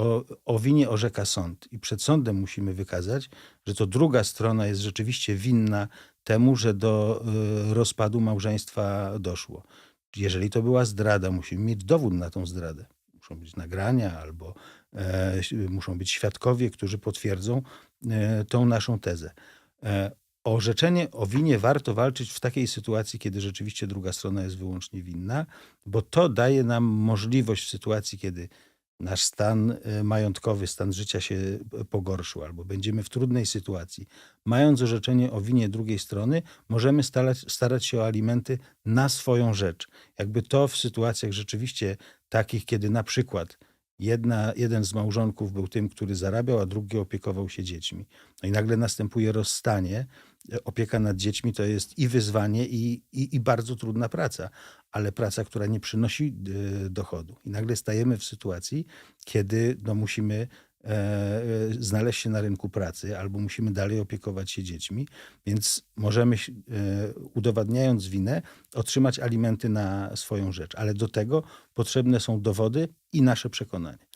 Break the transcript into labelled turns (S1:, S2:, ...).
S1: o, o winie orzeka sąd i przed sądem musimy wykazać, że to druga strona jest rzeczywiście winna temu, że do y, rozpadu małżeństwa doszło. Jeżeli to była zdrada, musimy mieć dowód na tą zdradę. Muszą być nagrania albo e, muszą być świadkowie, którzy potwierdzą e, tą naszą tezę. E, o orzeczenie o winie warto walczyć w takiej sytuacji, kiedy rzeczywiście druga strona jest wyłącznie winna, bo to daje nam możliwość w sytuacji, kiedy nasz stan e, majątkowy, stan życia się e, pogorszył, albo będziemy w trudnej sytuacji. Mając orzeczenie o winie drugiej strony, możemy starać, starać się o alimenty na swoją rzecz. Jakby to w sytuacjach rzeczywiście takich, kiedy na przykład jedna, jeden z małżonków był tym, który zarabiał, a drugi opiekował się dziećmi. No i nagle następuje rozstanie. Opieka nad dziećmi to jest i wyzwanie, i, i, i bardzo trudna praca, ale praca, która nie przynosi e, dochodu. I nagle stajemy w sytuacji, kiedy no, musimy e, e, znaleźć się na rynku pracy albo musimy dalej opiekować się dziećmi, więc możemy, udowadniając winę, otrzymać alimenty na swoją rzecz. Ale do tego potrzebne są dowody i nasze przekonanie.